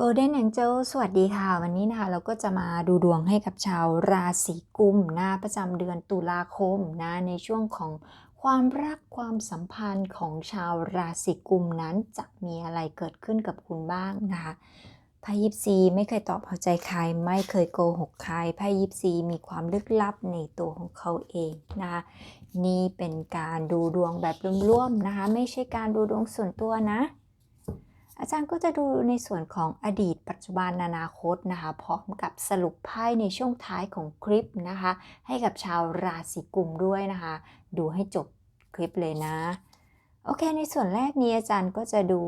Golden Angel สวัสดีค่ะ วันนี้นะคะเราก็จะมาดูดวงให้กับชาวราศีกุมนะประจำเดือนตุลาคมนะในช่วงของความรักความสัมพันธ์ของชาวราศีกุมนั้นจะมีอะไรเกิดขึ้นกับคุณบ้างนะคะไพ่ยิปซีไม่เคยตอบเอาใจใคร ไม่เคยโกหกใครไพ่ยิปซีมีความลึกลับในตัวของเขาเองนะคะนี่เป็นการดูดวงแบบร่วมๆนะคะไม่ใช่การดูดวงส่วนตัวนะ อาจารย์ก็จะดูในส่วนของอดีต ปัจจุบันอนาคตนะคะ พร้อมกับสรุปไพ่ในช่วงท้ายของคลิปนะคะ ให้กับชาวราศีกุมด้วยนะคะ ดูให้จบคลิปเลยนะ โอเค ในส่วนแรกนี้อาจารย์ก็จะดู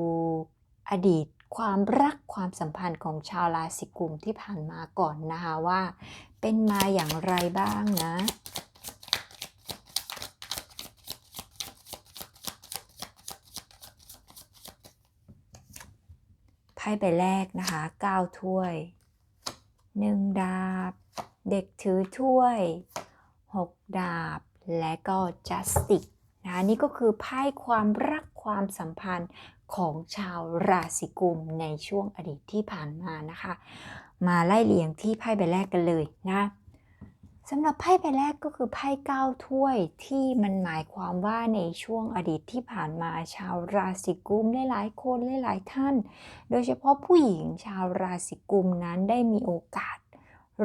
อดีตความรักความสัมพันธ์ของชาวราศีกุมที่ผ่านมาก่อนนะคะว่า เป็นมาอย่างไรบ้างนะ พ่ใบแรกนะคะ9ถ้วย 1 ดาบ เด็กถือถ้วย 6 ดาบ และก็จัสติกนะคะนี่ก็คือไพ่ความรักความสัมพันธ์ของชาวราศีกุมในช่วงอดีตที่ผ่านมานะคะ มาไล่เลียงที่ไพ่ใบแรกกันเลยนะ สำหรับไพ่ใบแรกก็คือไพ่เก้าถ้วยที่มันหมายความว่าในช่วงอดีตที่ผ่านมาชาวราศีกุมหลายๆคนหลายๆท่าน โดยเฉพาะผู้หญิงชาวราศีกุมนั้นได้มีโอกาส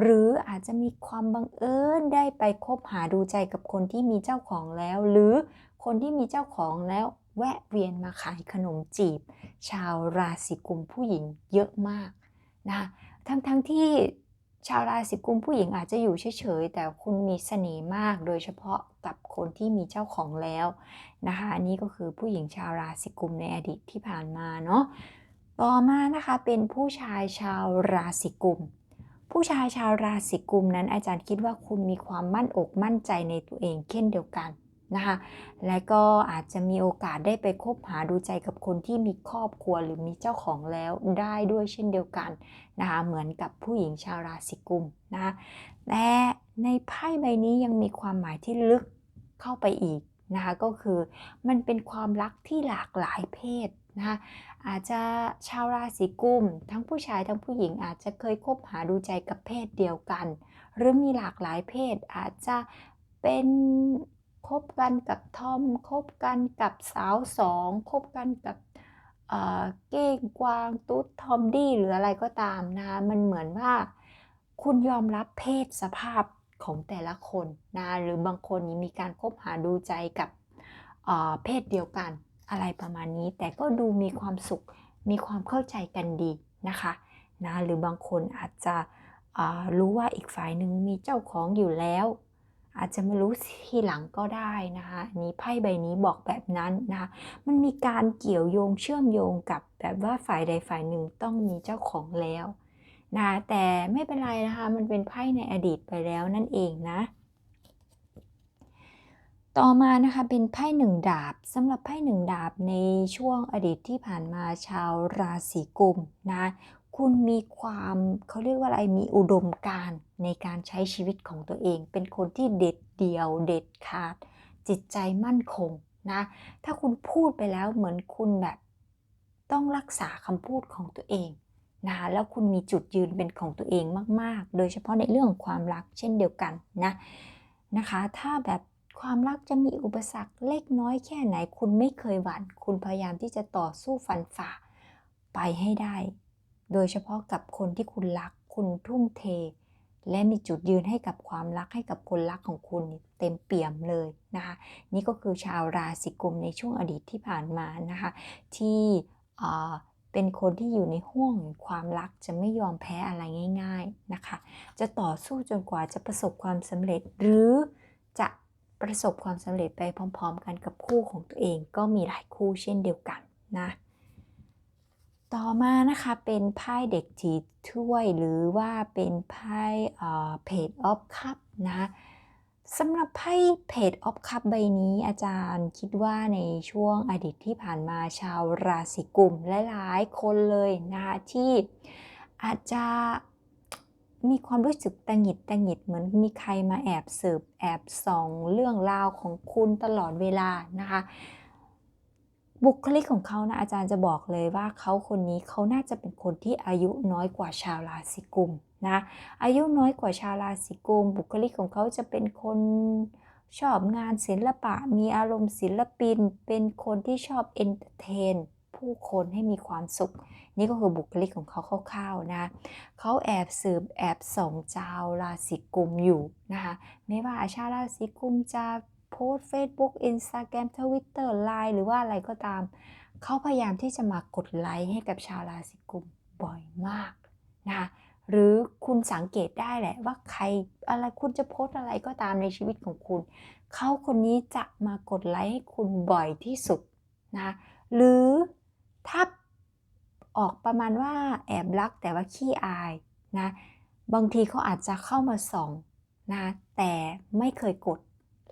หรืออาจจะมีความบังเอิญได้ไปคบหาดูใจกับคนที่มีเจ้าของแล้ว หรือคนที่มีเจ้าของแล้วแวะเวียนมาขายขนมจีบ ชาวราศีกุมผู้หญิงเยอะมากนะทั้งๆทที่ ชาวราศีกุมผู้หญิงอาจจะอยู่เฉยๆแต่คุณมีเสน่ห์มาก โดยเฉพาะกับคนที่มีเจ้าของแล้วนะคะอันนี้ก็คือผู้หญิงชาวราศีกุมในอดีตที่ผ่านมาเนาะต่อมานะคะเป็นผู้ชายชาวราศีกุม ผู้ชายชาวราศีกุมนั้นอาจารย์คิดว่าคุณมีความมั่นอกมั่นใจในตัวเองเช่นเดียวกัน นะคะ และก็อาจจะมีโอกาสได้ไปคบหาดูใจกับคนที่มีครอบครัวหรือมีเจ้าของแล้วได้ด้วยเช่นเดียวกันนะคะเหมือนกับผู้หญิงชาวราศีกุมนะคะแต่ในไพ่ใบนี้ยังมีความหมายที่ลึกเข้าไปอีกนะคะก็คือมันเป็นความรักที่หลากหลายเพศนะคะอาจจะชาวราศีกุม ทั้งผู้ชายทั้งผู้หญิงอาจจะเคยคบหาดูใจกับเพศเดียวกัน หรือมีหลากหลายเพศอาจจะเป็น คบกันกับทอมคบกันกับสาวสองคบกันกับเก้งกวางตุ๊ดทอมดี้หรืออะไรก็ตามนะมันเหมือนว่า คุณยอมรับเพศสภาพของแต่ละคนนะหรือบางคนนี้มีการคบหาดูใจกับเพศเดียวกันอะไรประมาณนี้ แต่ก็ดูมีความสุขมีความเข้าใจกันดีนะคะนะหรือบางคนอาจจะรู้ว่าอีกฝ่ายหนึ่งมีเจ้าของอยู่แล้ว อาจจะไม่รู้ทีหลังก็ได้นะคะนี้ไพ่ใบนี้บอกแบบนั้นนะคะมันมีการเกี่ยวโยงเชื่อมโยงกับแบบว่าฝ่ายใดฝ่ายหนึ่งต้องมีเจ้าของแล้วนะแต่ไม่เป็นไรนะคะ มันเป็นไพ่ในอดีตไปแล้วนั่นเองนะ ต่อมานะคะเป็นไพ่หนึ่งดาบสำหรับไพ่หนึ่งดาบในช่วงอดีตที่ผ่านมาชาวราศีกุมนะ คุณมีความเขาเรียกว่าอะไรมีอุดมการในการใช้ชีวิตของตัวเอง เป็นคนที่เด็ดเดี่ยว เด็ดขาด จิตใจมั่นคงนะ ถ้าคุณพูดไปแล้วเหมือนคุณแบบต้องรักษาคำพูดของตัวเองนะแล้วคุณมีจุดยืนเป็นของตัวเองมาก ๆ โดยเฉพาะในเรื่องความรักเช่นเดียวกันนะนะคะ ถ้าแบบความรักจะมีอุปสรรคเล็กน้อยแค่ไหน คุณไม่เคยหวั่น คุณพยายามที่จะต่อสู้ฟันฝ่าไปให้ได้ โดยเฉพาะกับคนที่คุณรัก คุณทุ่มเท และมีจุดยืนให้กับความรักให้กับคนรักของคุณเต็มเปี่ยมเลยนะคะ นี่ก็คือชาวราศีกุมในช่วงอดีตที่ผ่านมานะคะ ที่เป็นคนที่อยู่ในห่วงความรักจะไม่ยอมแพ้อะไรง่าย ๆนะคะ จะต่อสู้จนกว่าจะประสบความสำเร็จ หรือจะประสบความสำเร็จไปพร้อม ๆ กันกับคู่ของตัวเองก็มีหลายคู่เช่นเดียวกันนะ ต่อมานะคะเป็นไพ่เด็กจีถ้วยหรือว่าเป็นไพ่เพจออฟคัพนะสำหรับไพ่เพจออฟคัพใบนี้อาจารย์คิดว่าในช่วงอดีตที่ผ่านมาชาวราศีกุมหลายๆคนเลยนะคะที่อาจจะมีความรู้สึกตังหิดตังหิดเหมือนมีใครมาแอบสืบแอบส่องเรื่องราวของคุณตลอดเวลานะคะ บุคลิกของเขานะอาจารย์จะบอกเลยว่าเขาคนนี้เขาน่าจะเป็นคนที่อายุน้อยกว่าชาวราศีกุมนะอายุน้อยกว่าชาวราศีกุมบุคลิกของเขาจะเป็นคนชอบงานศิลปะ มีอารมณ์ศิลปิน เป็นคนที่ชอบเอนเตอร์เทนผู้คนให้มีความสุข นี่ก็คือบุคลิกของเขาคร่าวๆนะเขาแอบสืบแอบส่องชาวราศีกุมอยู่นะคะไม่ว่าชาวราศีกุมจะ โพสต์ Facebook Instagram Twitter Line หรือว่าอะไรก็ตาม เขาพยายามที่จะมากดไลค์ให้กับชาวราศีกุมบ่อยมากนะคะหรือคุณสังเกตได้แหละว่าใครอะไรคุณจะโพสต์อะไรก็ตามในชีวิตของคุณ เขาคนนี้จะมากดไลค์ให้คุณบ่อยที่สุดนะคะหรือถ้าออกประมาณว่าแอบรักแต่ว่าขี้อายนะบางทีเขาอาจจะเข้ามาส่องนะแต่ไม่เคยกด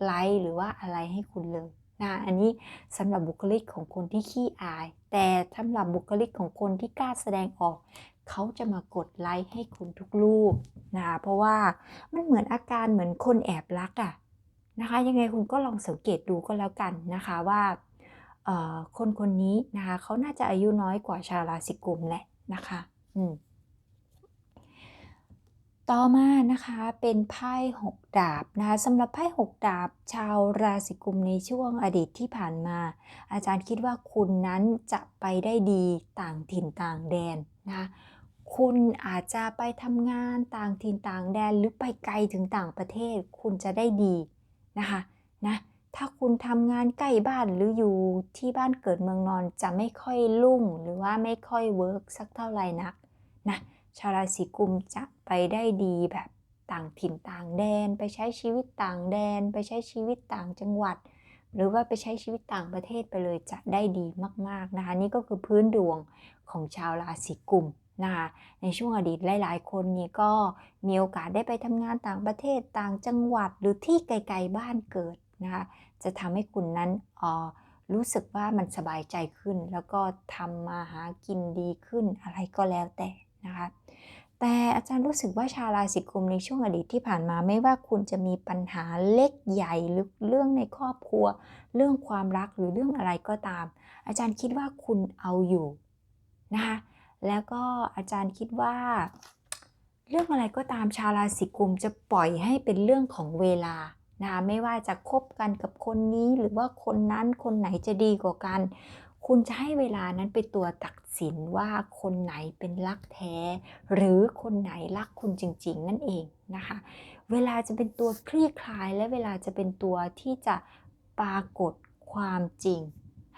ไลค์หรือว่าอะไรให้คุณเลยนะอันนี้สำหรับบุคลิกของคนที่ขี้อาย แต่สำหรับบุคลิกของคนที่กล้าแสดงออก เขาจะมากดไลค์ให้คุณทุกรูปนะเพราะว่ามันเหมือนอาการเหมือนคนแอบรักอะนะคะยังไงคุณก็ลองสังเกตดูก็แล้วกันนะคะว่าคนคนนี้นะคะเขาน่าจะอายุน้อยกว่าชาวราศีกุมแหละนะคะ อืม ต่อมานะคะเป็นไพ่หกดาบนะคะสำหรับไพ่หกดาบ ชาวราศีกุมในช่วงอดีตที่ผ่านมา อาจารย์คิดว่าคุณนั้นจะไปได้ดีต่างถิ่นต่างแดนนะคะคุณอาจจะไปทำงานต่างถิ่นต่างแดนหรือไปไกลถึงต่างประเทศ คุณจะได้ดีนะคะนะถ้าคุณทำงานใกล้บ้านหรืออยู่ที่บ้านเกิดเมืองนอนจะไม่ค่อยรุ่งหรือว่าไม่ค่อยเวิร์กสักเท่าไหร่นักนะ ชาวราศีกุมจะไปได้ดีแบบต่างถิ่นต่างแดน ไปใช้ชีวิตต่างแดน ไปใช้ชีวิตต่างจังหวัด หรือว่าไปใช้ชีวิตต่างประเทศไปเลยจะได้ดีมากๆนะคะนี่ก็คือพื้นดวงของชาวราศีกุมนะคะในช่วงอดีตหลาย ๆ คนนี่ก็มีโอกาสได้ไปทำงานต่างประเทศต่างจังหวัดหรือที่ไกล ๆ บ้านเกิดนะคะจะทำให้คุณนั้นออรู้สึกว่ามันสบายใจขึ้น แล้วก็ทำมาหากินดีขึ้นอะไรก็แล้วแต่ นะคะแต่อาจารย์รู้สึกว่าชาวราศีกุมในช่วงอดีตที่ผ่านมาไม่ว่าคุณจะมีปัญหาเล็กใหญ่หรือเรื่องในครอบครัว เรื่องความรักหรือเรื่องอะไรก็ตาม อาจารย์คิดว่าคุณเอาอยู่นะคะแล้วก็อาจารย์คิดว่า เรื่องอะไรก็ตามชาวราศีกุมจะปล่อยให้เป็นเรื่องของเวลานะคะไม่ว่าจะคบกันกับคนนี้หรือว่าคนนั้นคนไหนจะดีกว่ากัน คุณจะให้เวลานั้นเป็นตัวตัดสินว่าคนไหนเป็นรักแท้ หรือคนไหนรักคุณจริง ๆ นั่นเองนะคะ เวลาจะเป็นตัวคลี่คลายและเวลาจะเป็นตัวที่จะปรากฏความจริง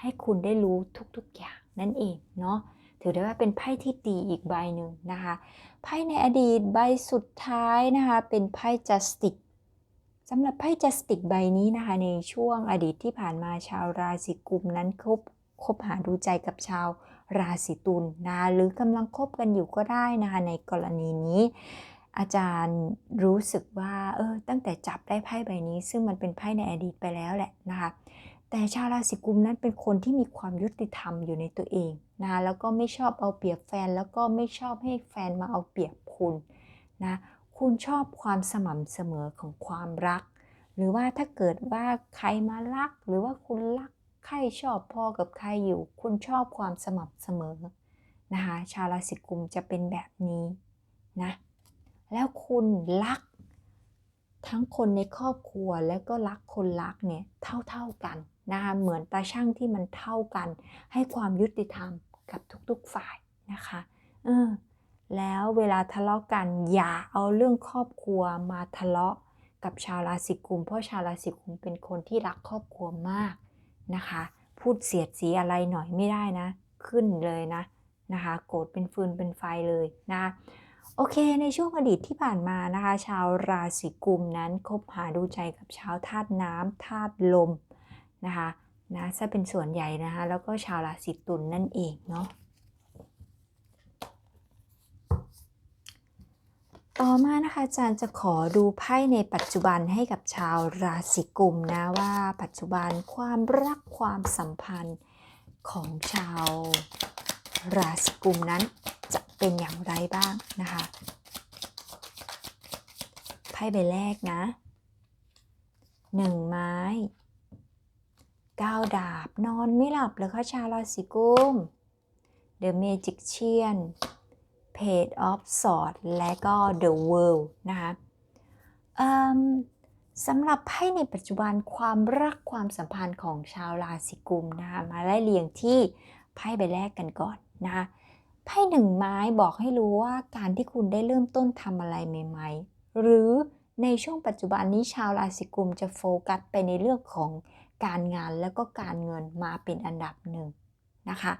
ให้คุณได้รู้ทุกๆอย่างนั่นเองเนาะถือได้ว่าเป็นไพ่ที่ดีอีกใบหนึ่งนะคะไพ่ในอดีตใบสุดท้ายนะคะเป็นไพ่จัสติกสำหรับไพ่จัสติกใบนี้นะคะในช่วงอดีตที่ผ่านมาชาวราศีกุมนั้นคบ คบหาดูใจกับชาวราศีตุลนะหรือกำลังคบกันอยู่ก็ได้นะคะในกรณีนี้ อาจารย์รู้สึกว่าเออตั้งแต่จับได้ไพ่ใบนี้ ซึ่งมันเป็นไพ่ในอดีตไปแล้วแหละนะคะแต่ชาวราศีกุมนั้นเป็นคนที่มีความยุติธรรมอยู่ในตัวเองนะแล้วก็ไม่ชอบเอาเปรียบแฟน แล้วก็ไม่ชอบให้แฟนมาเอาเปรียบคุณนะคุณชอบความสม่ำเสมอของความรัก หรือว่าถ้าเกิดว่าใครมารัก หรือว่าคุณรัก ใครชอบพอกับใครอยู่ คุณชอบความสม่ำเสมอนะคะชาวราศีกุมจะเป็นแบบนี้นะแล้วคุณรัก ทั้งคนในครอบครัวแล้วก็รักคนรักเนี่ยเท่าๆกันนะคะเหมือนตาช่างที่มันเท่ากัน ให้ความยุติธรรมกับทุกๆฝ่ายนะคะเออแล้วเวลาทะเลาะกัน อย่าเอาเรื่องครอบครัวมาทะเลาะกับชาวราศีกุมเพราะชาวราศีกุมเป็นคนที่รักครอบครัวมาก นะคะ พูดเสียดสีอะไรหน่อยไม่ได้นะ ขึ้นเลยนะนะคะ โกรธเป็นฟืนเป็นไฟเลยนะโอเค ในช่วงอดีตที่ผ่านมานะคะ ชาวราศีกุมนั้นคบหาดูใจกับชาวธาตุน้ำธาตุลมนะคะนะจะเป็นส่วนใหญ่นะคะ แล้วก็ชาวราศีตุลนนั่นเองเนาะ ต่อมานะคะอาจารย์จะขอดูไพ่ในปัจจุบันให้กับชาวราศีกุมนะว่าปัจจุบันความรักความสัมพันธ์ของชาวราศีกุมนั้นจะเป็นอย่างไรบ้างนะคะไพ่ใบแรกนะหนึ่งไม้9ดาบนอนไม่หลับเลยค่ะชาวราศีกุม The Magician Page of Swords และก็ The World นะคะสำหรับไพ่ในปัจจุบันความรักความสัมพันธ์ของชาวราศีกุมนะคะมาไล่เรียงที่ไพ่ใบแรกกันก่อนนะคะไพ่หนึ่งไม้บอกให้รู้ว่าการที่คุณได้เริ่มต้นทำอะไรใหม่ ๆ หรือในช่วงปัจจุบันนี้ชาวราศีกุมจะโฟกัสไปในเรื่องของการงานแล้วก็การเงินมาเป็นอันดับหนึ่งนะคะ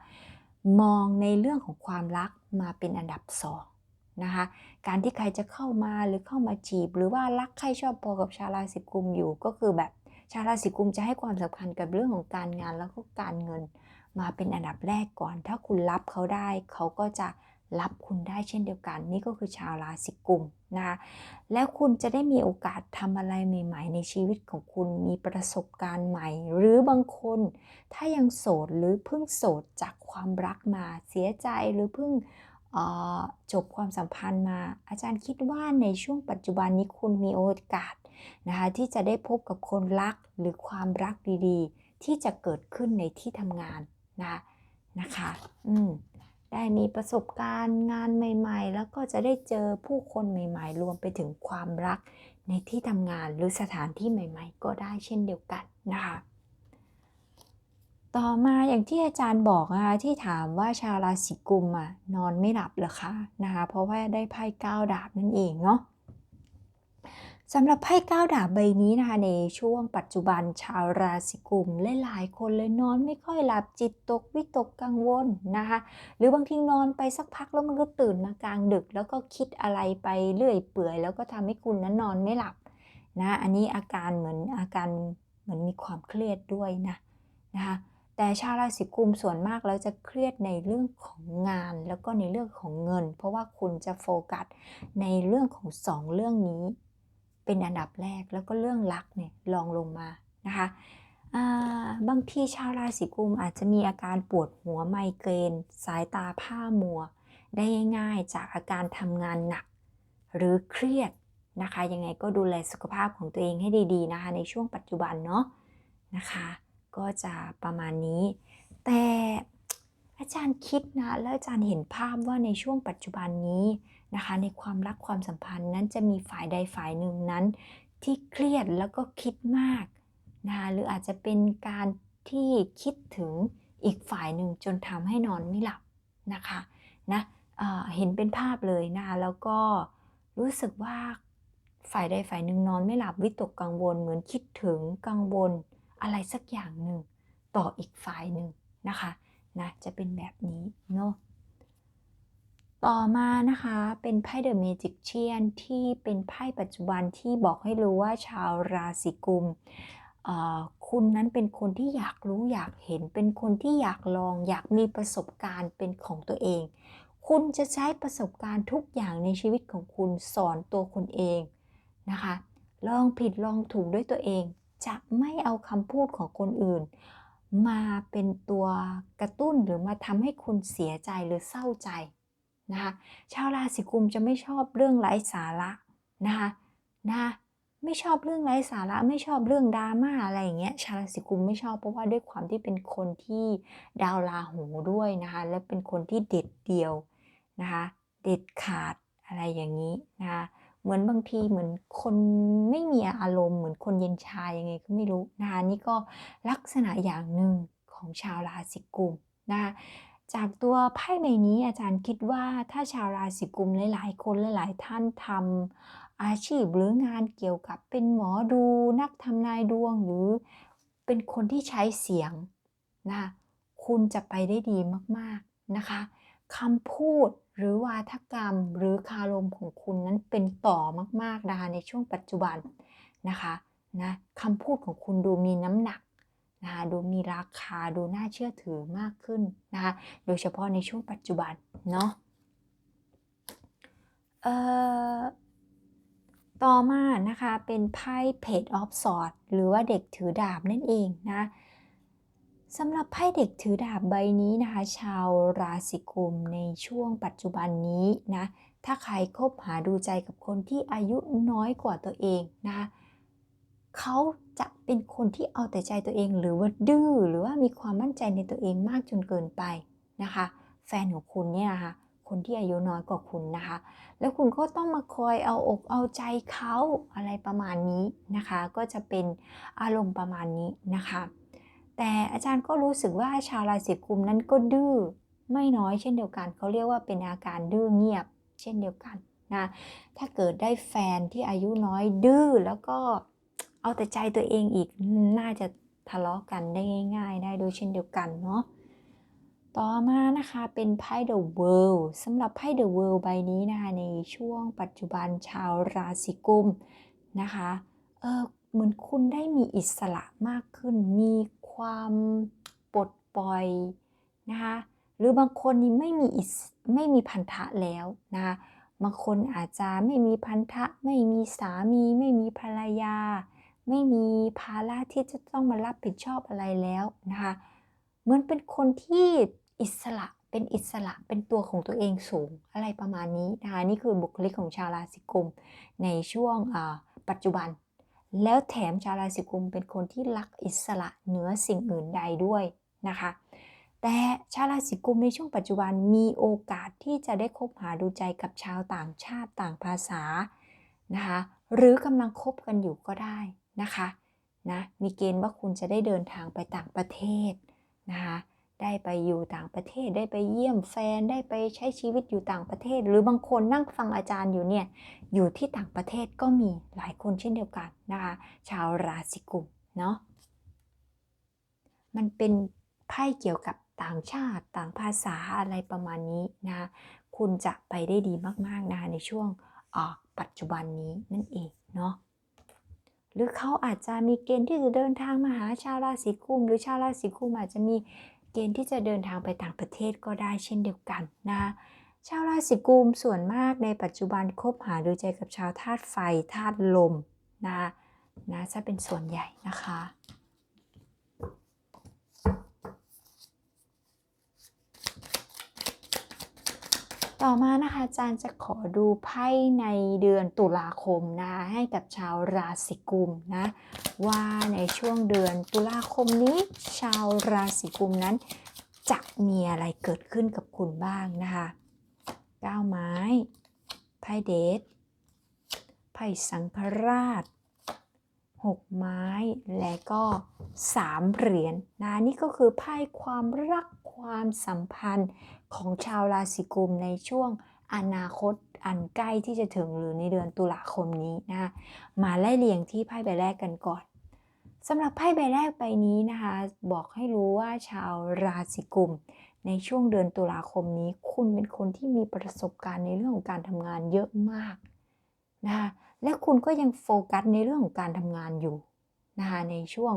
มองในเรื่องของความรักมาเป็นอันดับสองนะคะการที่ใครจะเข้ามาหรือเข้ามาจีบ หรือว่ารักใครชอบพอกับชาวราศีกุมอยู่ก็คือแบบชาวราศีกุมจะให้ความสำคัญกับเรื่องของการงานแล้วก็การเงินมาเป็นอันดับแรกก่อน ถ้าคุณรับเขาได้เขาก็จะ รับคุณได้เช่นเดียวกัน นี่ก็คือชาวราศีกุมนะคะแล้วคุณจะได้มีโอกาสทำอะไรใหม่ ๆ ในชีวิตของคุณมีประสบการณ์ใหม่ หรือบางคนถ้ายังโสดหรือเพิ่งโสดจากความรักมาเสียใจหรือเพิ่งจบความสัมพันธ์มา อาจารย์คิดว่าในช่วงปัจจุบันนี้คุณมีโอกาสนะคะที่จะได้พบกับคนรักหรือความรักดีๆ ที่จะเกิดขึ้นในที่ทำงานนะนะคะ อืม ได้มีประสบการณ์งานใหม่ ๆ แล้วก็จะได้เจอผู้คนใหม่ ๆ รวมไปถึงความรักในที่ทำงานหรือสถานที่ใหม่ ๆ ก็ได้เช่นเดียวกันนะคะ ต่อมาอย่างที่อาจารย์บอกนะคะที่ถามว่าชาวราศีกุมอะนอนไม่หลับหรอคะนะคะเพราะว่าได้ไพ่ก้าดาบนั่นเองเนาะ สำหรับไพ่ก้าดาบใบนี้นะคะในช่วงปัจจุบันชาวราศีกุมหลายๆคนเลยนอนไม่ค่อยหลับจิตตกวิตกกังวลนะคะหรือบางทีนอนไปสักพักแล้วมันก็ตื่นมากลางดึก แล้วก็คิดอะไรไปเรื่อยเปื่อย แล้วก็ทำให้คุณนั้นนอนไม่หลับนะอันนี้อาการเหมือนอาการเหมือนมีความเครียดด้วยนะนะคะแต่ชาวราศีกุมส่วนมากแล้วจะเครียดในเรื่องของงาน แล้วก็ในเรื่องของเงิน เพราะว่าคุณจะโฟกัสในเรื่องของสองเรื่องนี้ เป็นอันดับแรกแล้วก็เรื่องรักเนี่ยลองลงมานะคะบางทีชาวราศีกุมอาจจะมีอาการปวดหัวไมเกรน สายตาผ้ามัว ได้ง่ายๆจากอาการทำงานหนัก หรือเครียดนะคะ ยังไงก็ดูแลสุขภาพของตัวเองให้ดีๆนะคะ ในช่วงปัจจุบันเนาะนะคะ ก็จะประมาณนี้ แต่อาจารย์คิดนะ แล้วอาจารย์เห็นภาพว่าในช่วงปัจจุบันนี้ นะคะ ในความรักความสัมพันธ์นั้นจะมีฝ่ายใดฝ่ายหนึ่งนั้น ที่เครียดแล้วก็คิดมากนะคะหรืออาจจะเป็นการที่คิดถึงอีกฝ่ายหนึ่งจนทำให้นอนไม่หลับนะคะนะเเห็นเป็นภาพเลยนะแล้วก็รู้สึกว่าฝ่ายใดฝ่ายหนึ่งนอนไม่หลับวิตกกังวล เหมือนคิดถึงกังวลอะไรสักอย่างหนึ่งต่ออีกฝ่ายหนึ่งนะคะนะจะเป็นแบบนี้เนาะ ต่อมานะคะเป็นไพ่เดอะเมจิกเชียนที่เป็นไพ่ปัจจุบันที่บอกให้รู้ว่าชาวราศีกุมคุณนั้นเป็นคนที่อยากรู้อยากเห็น เป็นคนที่อยากลอง อยากมีประสบการณ์เป็นของตัวเอง คุณจะใช้ประสบการณ์ทุกอย่างในชีวิตของคุณสอนตัวคุณเองนะคะ ลองผิดลองถูกด้วยตัวเอง จะไม่เอาคำพูดของคนอื่น มาเป็นตัวกระตุ้นหรือมาทำให้คุณเสียใจหรือเศร้าใจ นะคะชาวราศีกุมจะไม่ชอบเรื่องไร้สาระนะคะนะไม่ชอบเรื่องไร้สาระไม่ชอบเรื่องดราม่าอะไรอย่างเงี้ยชาวราศีกุมไม่ชอบเพราะว่าด้วยความที่เป็นคนที่ดาวราหูด้วยนะคะและเป็นคนที่เด็ดเดียวนะคะเด็ดขาดอะไรอย่างนี้นะคะเหมือนบางทีเหมือนคนไม่มีอารมณ์เหมือนคนเย็นชายังไงก็ไม่รู้นะคะนี่ก็ลักษณะอย่างหนึ่งของชาวราศีกุมนะคะ จากตัวไพ่ใบนี้อาจารย์คิดว่าถ้าชาวราศีกุมหลาย ๆ คนหลาย ๆ ท่านทำอาชีพหรืองานเกี่ยวกับเป็นหมอดูนักทำนายดวงหรือเป็นคนที่ใช้เสียงนะคุณจะไปได้ดีมาก ๆ นะคะคำพูดหรือวาทกรรมหรือคารมของคุณนั้นเป็นต่อมาก ๆ นะคะในช่วงปัจจุบันนะคะนะคำพูดของคุณดูมีน้ำหนัก นะคะดูมีราคาดูน่าเชื่อถือมากขึ้นนะคะโดยเฉพาะในช่วงปัจจุบันเนาะเอ่อต่อมานะคะเป็นไพ่เพจออฟสอดหรือว่าเด็กถือดาบนั่นเองนะสำหรับไพ่เด็กถือดาบใบนี้นะคะ ชาวราศีกุมในช่วงปัจจุบันนี้นะถ้าใครคบหาดูใจกับคนที่อายุน้อยกว่าตัวเองนะคะ เขาจะเป็นคนที่เอาแต่ใจตัวเองหรือว่าดื้อหรือว่ามีความมั่นใจในตัวเองมากจนเกินไปนะคะ แฟนของคุณเนี่ยนะคะคนที่อายุน้อยกว่าคุณนะคะ แล้วคุณก็ต้องมาคอยเอาอกเอาใจเขาอะไรประมาณนี้นะคะ ก็จะเป็นอารมณ์ประมาณนี้นะคะ แต่อาจารย์ก็รู้สึกว่าชาวราศีกุมนั้นก็ดื้อไม่น้อยเช่นเดียวกันเขาเรียกว่าเป็นอาการดื้อเงียบ เช่นเดียวกันนะถ้าเกิดได้แฟนที่อายุน้อยดื้อแล้วก็ เอาแต่ใจตัวเองอีกน่าจะทะเลาะกันได้ง่าย ๆ ได้โดยเช่นเดียวกันเนาะต่อมานะคะเป็นไพ่ The World สำหรับไพ่ The World ใบนี้นะคะในช่วงปัจจุบันชาวราศีกุมนะคะเออเหมือนคุณได้มีอิสระมากขึ้น มีความปลดปล่อยนะคะหรือบางคนนี่ไม่มีไม่มีพันธะแล้วนะคะบางคนอาจจะไม่มีพันธะ ไม่มีสามี ไม่มีภรรยา ไม่มีภาระที่จะต้องมารับผิดชอบอะไรแล้วนะคะเหมือนเป็นคนที่อิสระเป็นอิสระเป็นตัวของตัวเองสูงอะไรประมาณนี้นะคะนี่คือบุคลิกของชาวราศีกุมในช่วงปัจจุบัน แล้วแถมชาวราศีกุมเป็นคนที่รักอิสระเหนือสิ่งอื่นใดด้วยนะคะแต่ชาวราศีกุมในช่วงปัจจุบันมีโอกาสที่จะได้คบหาดูใจกับชาวต่างชาติต่างภาษานะคะหรือกำลังคบกันอยู่ก็ได้ นะคะนะมีเกณฑ์ว่าคุณจะได้เดินทางไปต่างประเทศนะคะได้ไปอยู่ต่างประเทศได้ไปเยี่ยมแฟนได้ไปใช้ชีวิตอยู่ต่างประเทศ หรือบางคนนั่งฟังอาจารย์อยู่เนี่ยอยู่ที่ต่างประเทศก็มีหลายคนเช่นเดียวกันนะคะชาวราศีกุมเนาะมันเป็นไพ่เกี่ยวกับต่างชาติต่างภาษาอะไรประมาณนี้นะคุณจะไปได้ดีมากๆนะะในช่วงปัจจุบันนี้นั่นเองเนาะ หรือเขาอาจจะมีเกณฑ์ที่จะเดินทางมาหาชาวราศีกุม หรือชาวราศีกุมอาจจะมีเกณฑ์ที่จะเดินทางไปต่างประเทศก็ได้เช่นเดียวกันนะชาวราศีกุมส่วนมากในปัจจุบันคบหาดูใจกับชาวธาตุไฟธาตุลมนะนะจะเป็นส่วนใหญ่นะคะ ต่อมานะคะอาจารย์จะขอดูไพ่ในเดือนตุลาคมนะให้กับชาวราศีกุมนะว่าในช่วงเดือนตุลาคมนี้ชาวราศีกุมนั้น จะมีอะไรเกิดขึ้นกับคุณบ้างนะคะก้าไม้ไพ่เดทไพ่สังฆราช หกไม้ และก็สามเหรียญนนะนี่ก็คือไพ่ความรักความสัมพันธ์ของชาวราศีกุมในช่วงอนาคตอันใกล้ที่จะถึงหรือในเดือนตุลาคมนี้นะมาไล่เรียงที่ไพ่ใบแรกกันก่อนสำหรับไพ่ใบแรกใบนี้นะคะ บอกให้รู้ว่าชาวราศีกุม ในช่วงเดือนตุลาคมนี้ คุณเป็นคนที่มีประสบการณ์ในเรื่องของการทำงานเยอะมากนะคะ และคุณก็ยังโฟกัสในเรื่องของการทำงานอยู่นะคะในช่วง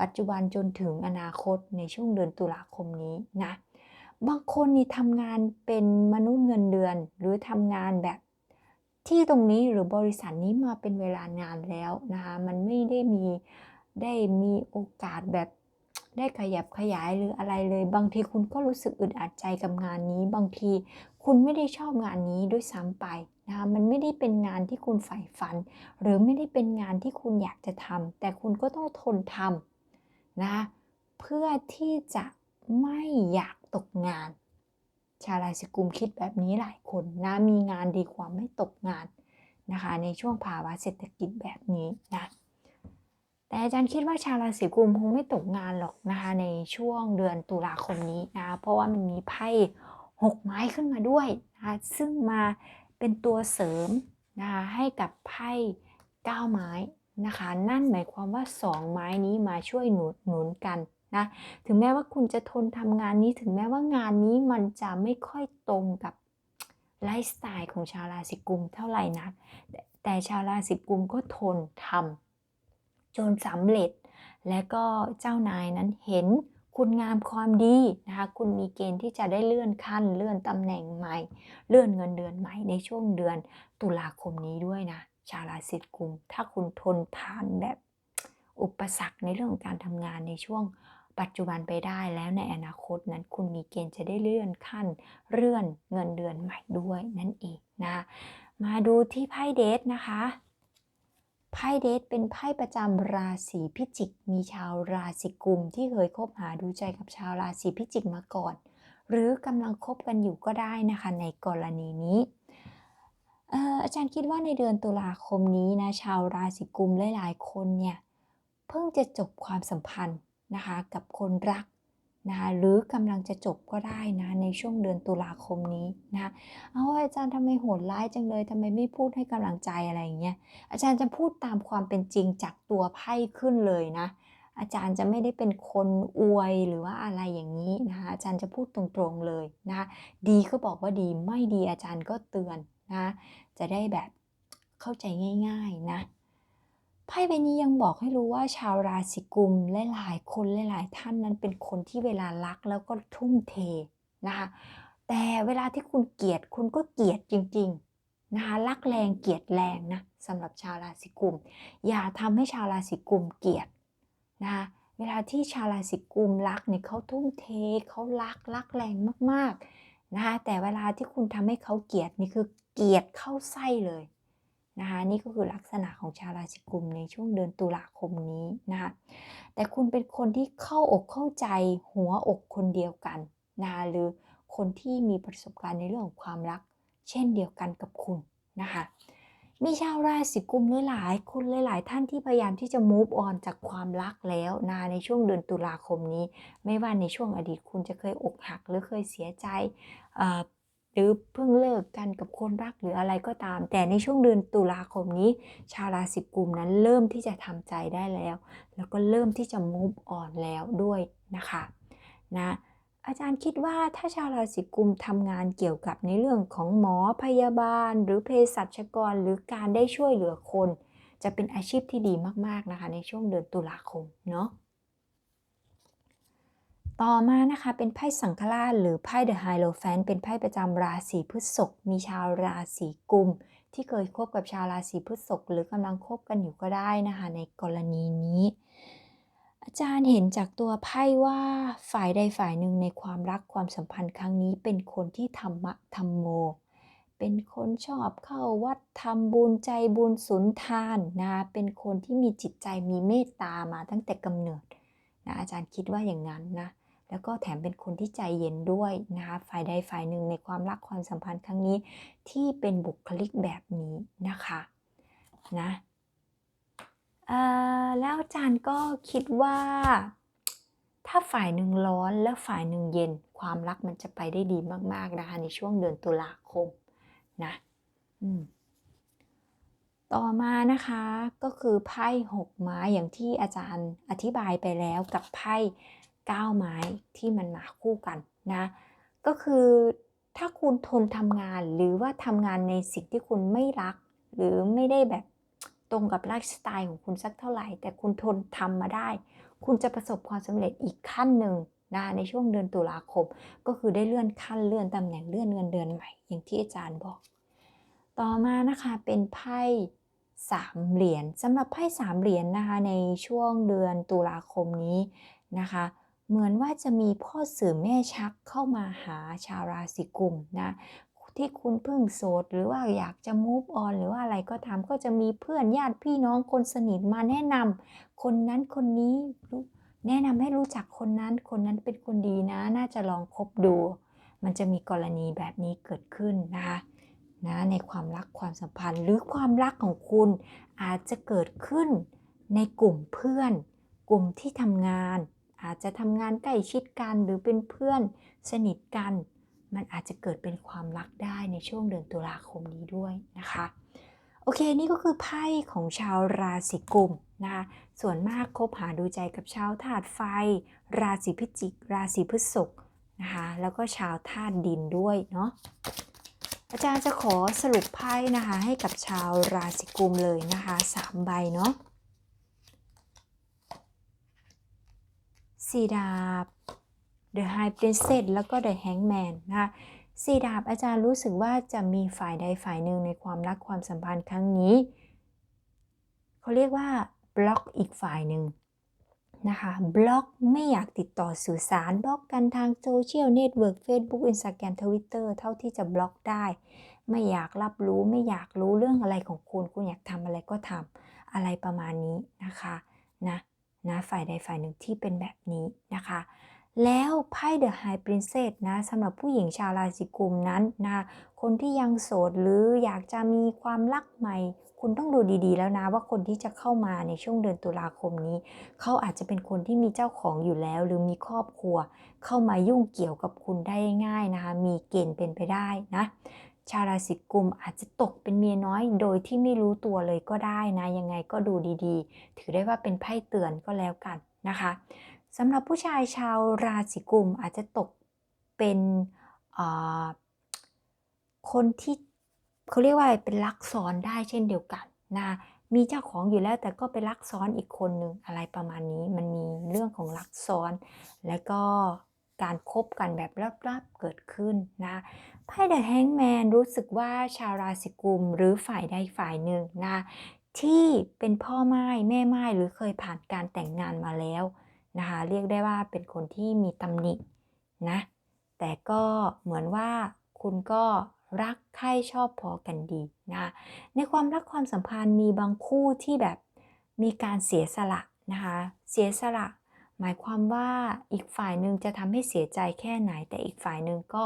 ปัจจุบันจนถึงอนาคตในช่วงเดือนตุลาคมนี้นะบางคนนี่ทำงานเป็นมนุษย์เงินเดือน หรือทำงานแบบที่ตรงนี้หรือบริษัทนี้มาเป็นเวลานานแล้วนะคะมันไม่ได้มีได้มีโอกาสแบบได้ขยับขยายหรืออะไรเลย บางทีคุณก็รู้สึกอึดอัดใจกับงานนี้ บางทีคุณไม่ได้ชอบงานนี้ด้วยซ้ำไป นะคะมันไม่ได้เป็นงานที่คุณใฝ่ฝัน หรือไม่ได้เป็นงานที่คุณอยากจะทำแต่คุณก็ต้องทนทำนะคะเพื่อที่จะไม่อยากตกงาน ชาวราศีกุมคิดแบบนี้หลายคนนะมีงานดีกว่าไม่ตกงานนะคะในช่วงภาวะเศรษฐกิจแบบนี้นะแต่อาจารย์คิดว่าชาวราศีกุมคงไม่ตกงานหรอกนะคะในช่วงเดือนตุลาคมนี้นะเพราะว่ามันมีไพ่หกไม้ขึ้นมาด้วยนะคะซึ่งมา เป็นตัวเสริมนะคะให้กับไพ่เก้าไม้นะคะ นั่นหมายความว่าสองไม้นี้มาช่วยหนุนหนุนกันนะถึงแม้ว่าคุณจะทนทำงานนี้ถึงแม้ว่างานนี้มันจะไม่ค่อยตรงกับไลฟ์สไตล์ของชาวราศีกุมเท่าไหร่นัก แต่ชาวราศีกุมก็ทนทำจนสำเร็จ และก็เจ้านายนั้นเห็น คุณงามความดีนะคะ คุณมีเกณฑ์ที่จะได้เลื่อนขั้น เลื่อนตำแหน่งใหม่ เลื่อนเงินเดือนใหม่ในช่วงเดือนตุลาคมนี้ด้วยนะ ชาวราศีกุม ถ้าคุณทนทานแบบอุปสรรคในเรื่องของการทำงานในช่วงปัจจุบันไปได้แล้วในอนาคตนั้นคุณมีเกณฑ์จะได้เลื่อนขั้น เลื่อนเงินเดือนใหม่ด้วยนั่นเองนะ มาดูที่ไพ่เดทนะคะ ไพ่เดทเป็นไพ่ประจำราศีพิจิก มีชาวราศีกุมที่เคยคบหาดูใจกับชาวราศีพิจิกมาก่อน หรือกำลังคบกันอยู่ก็ได้นะคะในกรณีนี้ออาจารย์คิดว่าในเดือนตุลาคมนี้นะชาวราศีกุมหลายๆคนเนี่ยเพิ่งจะจบความสัมพันธ์นะคะกับคนรัก นะคะหรือกำลังจะจบก็ได้นะในช่วงเดือนตุลาคมนี้นะเอาอาจารย์ทำไมโหดร้ายจังเลยทำไมไม่พูดให้กำลังใจอะไรอย่างเงี้ยอาจารย์จะพูดตามความเป็นจริงจากตัวไพ่ขึ้นเลยนะอาจารย์จะไม่ได้เป็นคนอวยหรือว่าอะไรอย่างนี้นะคะอาจารย์จะพูดตรงๆเลยนะคะดีก็บอกว่าดีไม่ดีอาจารย์ก็เตือนนะจะได้แบบเข้าใจง่าย ๆนะ ไพ่ใบนี้ยังบอกให้รู้ว่าชาวราศีกุมหลายๆคนหลายๆท่านนั้นเป็นคนที่เวลารักแล้วก็ทุ่มเทนะคะแต่เวลาที่คุณเกลียดคุณก็เกลียดจริงๆนะคะรักแรงเกลียดแรงนะสำหรับชาวราศีกุม อย่าทำให้ชาวราศีกุมเกลียดนะคะเวลาที่ชาวราศีกุมรักเนี่ยเขาทุ่มเทเขารักรักแรงมากๆนะคะแต่เวลาที่คุณทำให้เขาเกลียดนี่คือเกลียดเข้าไส้เลย นะคะนี่ก็คือลักษณะของชาวราศีกุมในช่วงเดือนตุลาคมนี้นะคะแต่คุณเป็นคนที่เข้าอกเข้าใจหัวอกคนเดียวกันนะคะหรือคนที่มีประสบการณ์ในเรื่องของความรัก เช่นเดียวกันกับคุณนะคะมีชาวราศีกุมหลายๆคนหลายๆท่านที่พยายามที่จะ move on จากความรักแล้วนะในช่วงเดือนตุลาคมนี้ ไม่ว่าในช่วงอดีตคุณจะเคยอกหักหรือเคยเสียใจ รือเพิ่งเลิกกันกับคนรักหรืออะไรก็ตาม แต่ในช่วงเดือนตุลาคมนี้ ชาวราศีกุมนั้นเริ่มที่จะทำใจได้แล้ว แล้วก็เริ่มที่จะ move on แล้วด้วยนะคะนะอาจารย์คิดว่าถ้าชาวราศีกุมทำงานเกี่ยวกับในเรื่องของหมอพยาบาล หรือเภสัชกรหรือการได้ช่วยเหลือคน จะเป็นอาชีพที่ดีมากๆนะคะ ในช่วงเดือนตุลาคมเนาะ ต่อมานะคะเป็นไพ่สังฆราชหรือไพ่เดอะไฮโลแฟนเป็นไพ่ประจำราศีพฤษภมีชาวราศีกุม ที่เคยคบกับชาวราศีพฤษภหรือกำลังคบกันอยู่ก็ได้นะคะ ในกรณีนี้ อาจารย์เห็นจากตัวไพ่ว่าฝ่ายใดฝ่ายหนึ่งในความรักความสัมพันธ์ครั้งนี้ เป็นคนที่ธรรมะธรรมโม เป็นคนชอบเข้าวัดทำบุญใจบุญสุนทานนะเป็นคนที่มีจิตใจมีเมตตามาตั้งแต่กำเนิดนะอาจารย์คิดว่าอย่างนั้นนะ แล้วก็แถมเป็นคนที่ใจเย็นด้วยนะคะ ฝ่ายใดฝ่ายหนึ่งในความรักความสัมพันธ์ครั้งนี้ ที่เป็นบุคลิกแบบนี้นะคะนะแล้วอาจารย์ก็คิดว่า ถ้าฝ่ายหนึ่งร้อนและฝ่ายหนึ่งเย็น ความรักมันจะไปได้ดีมาก ๆ นะคะ ในช่วงเดือนตุลาคมนะต่อมานะคะก็คือไพ่หกไม้อย่างที่อาจารย์อธิบายไปแล้วกับไพ่ เก้าไม้ที่มันมาคู่กันนะก็คือถ้าคุณทนทำงานหรือว่าทำงานในสิ่งที่คุณไม่รัก หรือไม่ได้แบบตรงกับไลฟ์สไตล์ของคุณสักเท่าไหร่ แต่คุณทนทำมาได้ คุณจะประสบความสำเร็จอีกขั้นหนึ่งนะในช่วงเดือนตุลาคม ก็คือได้เลื่อนขั้นเลื่อนตำแหน่งเลื่อนเงินเดือนใหม่ อย่างที่อาจารย์บอก ต่อมานะคะเป็นไพ่สามเหรียญสำหรับไพ่สามเหรียญนะคะในช่วงเดือนตุลาคมนี้นะคะ เหมือนว่าจะมีพ่อสื่อแม่ชักเข้ามาหาชาวราศีกุมนะที่คุณเพิ่งโสดหรือว่าอยากจะ move on หรือว่าอะไรก็ตามก็จะมีเพื่อนญาติพี่น้องคนสนิทมาแนะนำคนนั้นคนนี้แนะนำให้รู้จักคนนั้น คนนั้นเป็นคนดีนะ น่าจะลองคบดู มันจะมีกรณีแบบนี้เกิดขึ้นนะคะนะในความรักความสัมพันธ์หรือความรักของคุณอาจจะเกิดขึ้นในกลุ่มเพื่อน กลุ่มที่ทำงาน อาจจะทำงานใกล้ชิดกันหรือเป็นเพื่อนสนิทกัน มันอาจจะเกิดเป็นความรักได้ในช่วงเดือนตุลาคมนี้ด้วยนะคะ โอเคนี่ก็คือไพ่ของชาวราศีกุมนะคะส่วนมากคบหาดูใจกับชาวธาตุไฟ ราศีพิจิก ราศีพฤษภนะคะแล้วก็ชาวธาตุดินด้วยเนาะอาจารย์จะขอสรุปไพ่นะคะให้กับชาวราศีกุมเลยนะคะสามใบเนาะ สี่ดาบ The High Princess แล้วก็ The Hangman นะคะสีดาบอาจารย์รู้สึกว่าจะมีฝ่ายใดฝ่ายหนึ่งในความรักความสัมพันธ์ครั้งนี้ เขาเรียกว่าบล็อกอีกฝ่ายหนึ่งนะคะบล็อกไม่อยากติดต่อสื่อสารบล็อกกันทางโซเชียลเน็ตเวิร์กเฟซบุ๊กอินสตาแกรมทวิตเตอร์เท่าที่จะบล็อกได้ ไม่อยากรับรู้ไม่อยากรู้เรื่องอะไรของคุณ คุณอยากทำอะไรก็ทอะไรประมาณนี้นะคะนะ นะฝ่ายใดฝ่ายหนึ่งที่เป็นแบบนี้นะคะ แล้วไพ่ The High Princess นะสำหรับผู้หญิงชาวราศีกุมนั้นนะคนที่ยังโสดหรืออยากจะมีความรักใหม่ คุณต้องดูดีๆ แล้วนะว่าคนที่จะเข้ามาในช่วงเดือนตุลาคมนี้ เขาอาจจะเป็นคนที่มีเจ้าของอยู่แล้ว หรือมีครอบครัว เข้ามายุ่งเกี่ยวกับคุณได้ง่ายนะคะ มีเกณฑ์เป็นไปได้นะ ชาวราศีกุมอาจจะตกเป็นเมียน้อยโดยที่ไม่รู้ตัวเลยก็ได้นะ ยังไงก็ดูดีๆ ถือได้ว่าเป็นไพ่เตือนก็แล้วกันนะคะสำหรับผู้ชายชาวราศีกุมอาจจะตกเป็นคนที่เขาเรียกว่าเป็นลักซ้อนได้เช่นเดียวกันนะมีเจ้าของอยู่แล้วแต่ก็ไปลักซ้อนอีกคนนึงอะไรประมาณนี้มันมีเรื่องของลักซ้อน และก็ การคบกันแบบลับๆเกิดขึ้นนะไพ่เดอะแฮงแมนรู้สึกว่าชาวราศีกุมหรือฝ่ายใดฝ่ายหนึ่งนะที่เป็นพ่อไม้แม่ไม้หรือเคยผ่านการแต่งงานมาแล้วนะคะเรียกได้ว่าเป็นคนที่มีตำหนินะแต่ก็เหมือนว่าคุณก็รักใคร่ชอบพอกันดีนะในความรักความสัมพันธ์มีบางคู่ที่แบบมีการเสียสละนะคะเสียสละ หมายความว่าอีกฝ่ายหนึ่งจะทำให้เสียใจแค่ไหน แต่อีกฝ่ายหนึ่งก็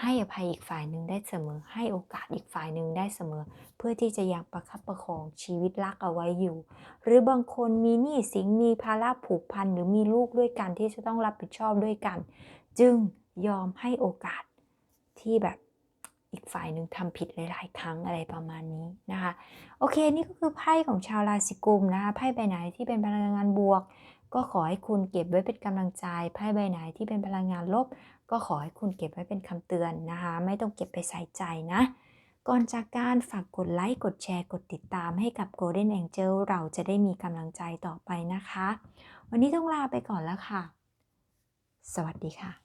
ให้อภัยอีกฝ่ายหนึ่งได้เสมอ ให้โอกาสอีกฝ่ายหนึ่งได้เสมอ เพื่อที่จะยังประคับประคองชีวิตรักเอาไว้อยู่ หรือบางคนมีหนี้สินมีภาระผูกพันหรือมีลูกด้วยกันที่จะต้องรับผิดชอบด้วยกัน จึงยอมให้โอกาสที่แบบอีกฝ่ายหนึ่งทำผิดหลายๆ ครั้งอะไรประมาณนี้นะคะ โอเค นี่ก็คือไพ่ของชาวราศีกุมนะคะไพ่ใบไหนที่เป็นพลังงานบวก ก็ขอให้คุณเก็บไว้เป็นกำลังใจไพ่ใบไหนที่เป็นพลังงานลบ ก็ขอให้คุณเก็บไว้เป็นคำเตือนนะคะ ไม่ต้องเก็บไปใส่ใจนะ ก่อนจากการฝากกดไลค์กดแชร์กดติดตามให้กับ Golden Angel เราจะได้มีกำลังใจต่อไปนะคะ วันนี้ต้องลาไปก่อนแล้วค่ะ สวัสดีค่ะ